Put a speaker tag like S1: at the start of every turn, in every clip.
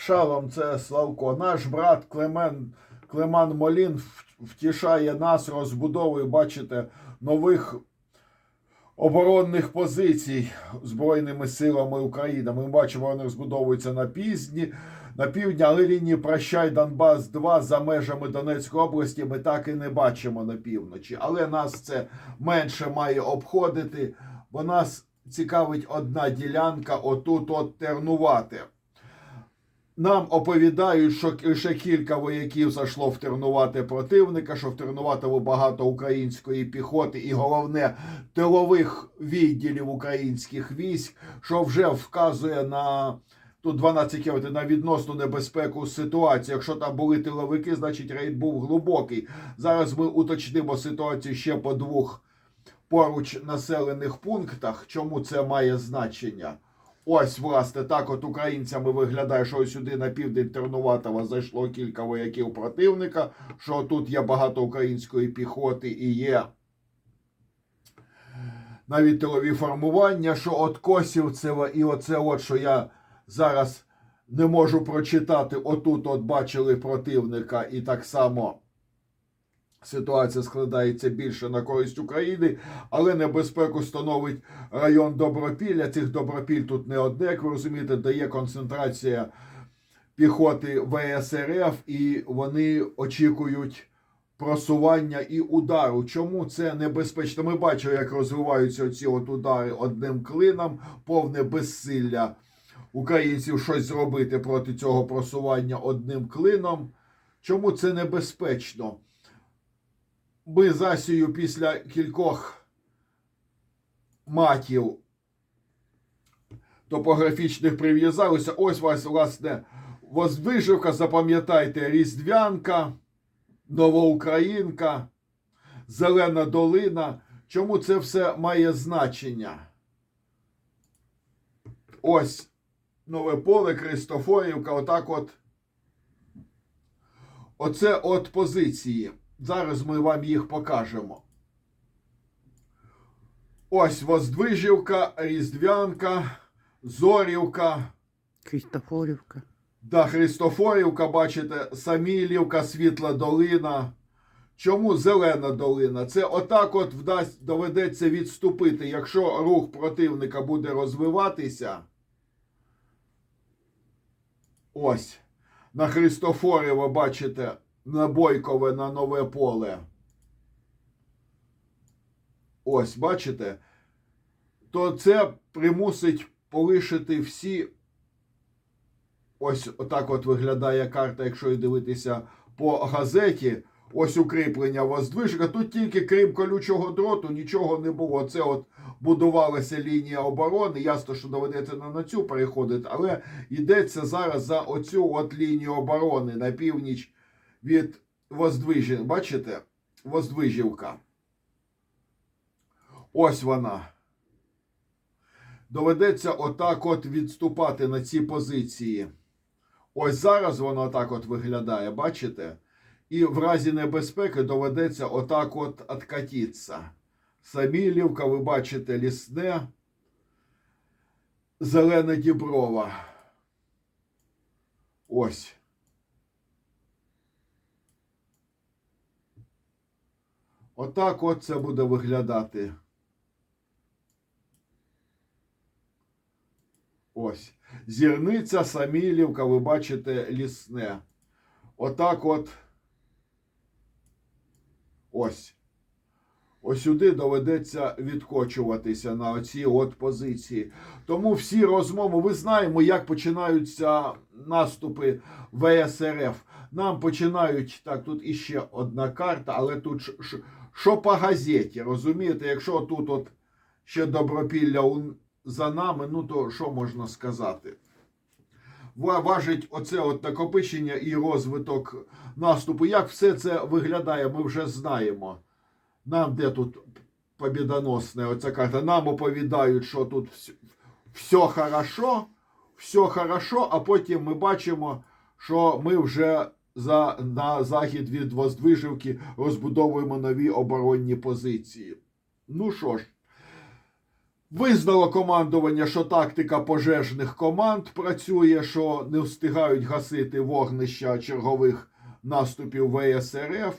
S1: Шалом, це Славко. Наш брат Клемен, Клеман Молін втішає нас розбудовою, бачите, нових оборонних позицій Збройними силами України. Ми бачимо, вони розбудовуються на пізні, на півдні, але лінії Прощай Донбас 2 за межами Донецької області ми так і не бачимо на півночі. Але нас це менше має обходити, бо нас цікавить одна ділянка отут от тернувати. Нам оповідають, що лише кілька вояків зайшло в тернувати противника, що в багато української піхоти і головне тилових відділів українських військ, що вже вказує на тут 12 кілометрів на відносну небезпеку ситуації. Якщо там були тиловики, значить рейд був глибокий. Зараз ми уточнимо ситуацію ще по двох поруч населених пунктах. Чому це має значення? Ось, власне, так от українцями виглядає, що сюди на південь Тернуватова зайшло кілька вояків противника, що тут є багато української піхоти і є навіть тилові формування, що от Косівцева і оце от, що я зараз не можу прочитати, отут от бачили противника і так само ситуація складається більше на користь України, але небезпеку становить район Добропілля. Цих Добропіль тут не одне, як ви розумієте, де є концентрація піхоти ВСРФ, і вони очікують просування і удару. Чому це небезпечно? Ми бачимо, як розвиваються ці от удари одним клином, повне безсилля українців щось зробити проти цього просування одним клином. Чому це небезпечно? Ми з після кількох матів топографічних прив'язалися. Ось вас, власне, Воздвижівка, запам'ятайте, Різдвянка, Новоукраїнка, Зелена долина. Чому це все має значення? Ось нове поле, Кристофорівка, отак от. Оце от позиції. Зараз ми вам їх покажемо. Ось Воздвижівка, Різдвянка, Зорівка,
S2: Крістофорівка.
S1: да, Христофорівка, бачите, Самілівка, Світла долина. Чому зелена долина? Це отак от вдасть, доведеться відступити. Якщо рух противника буде розвиватися. Ось. На Христофорєво, бачите, на Бойкове, на нове поле. Ось, бачите? То це примусить полишити всі. Ось отак от виглядає карта, якщо її дивитися по газеті. Ось укріплення Воздвижка. Тут тільки крім колючого дроту нічого не було. Це от будувалася лінія оборони. Ясно, що доведеться на цю переходити, але йдеться зараз за оцю от лінію оборони на північ від Воздвижів. Бачите? Воздвижівка. Ось вона. Доведеться отак от відступати на ці позиції. Ось зараз воно отак от виглядає, бачите? І в разі небезпеки доведеться отак от откатитися. Самілівка, ви бачите, лісне, зелена діброва. Ось. Отак от це буде виглядати. Ось. Зірниця, Самілівка, ви бачите, лісне. Отак от. Ось. Ось сюди доведеться відкочуватися на оці от позиції. Тому всі розмови, ви знаємо, як починаються наступи ВСРФ. Нам починають, так, тут іще одна карта, але тут ш- що по газеті, розумієте, якщо тут от ще добропілля за нами, ну то що можна сказати? Важить оце от накопичення і розвиток наступу. Як все це виглядає, ми вже знаємо. Нам де тут побідоносне оця карта. Нам оповідають, що тут все, хорошо, все хорошо, а потім ми бачимо, що ми вже за, на захід від Воздвижівки розбудовуємо нові оборонні позиції. Ну що ж, Визнало командування, що тактика пожежних команд працює, що не встигають гасити вогнища чергових наступів ВСРФ.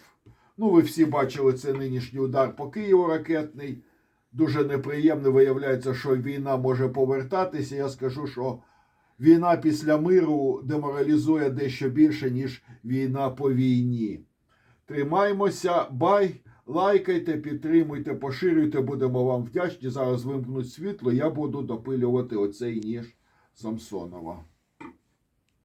S1: Ну, ви всі бачили це нинішній удар по Києву ракетний. Дуже неприємно виявляється, що війна може повертатися. Я скажу, що війна після миру деморалізує дещо більше, ніж війна по війні. Тримаймося, бай, лайкайте, підтримуйте, поширюйте, будемо вам вдячні. Зараз вимкнуть світло, я буду допилювати оцей ніж Самсонова.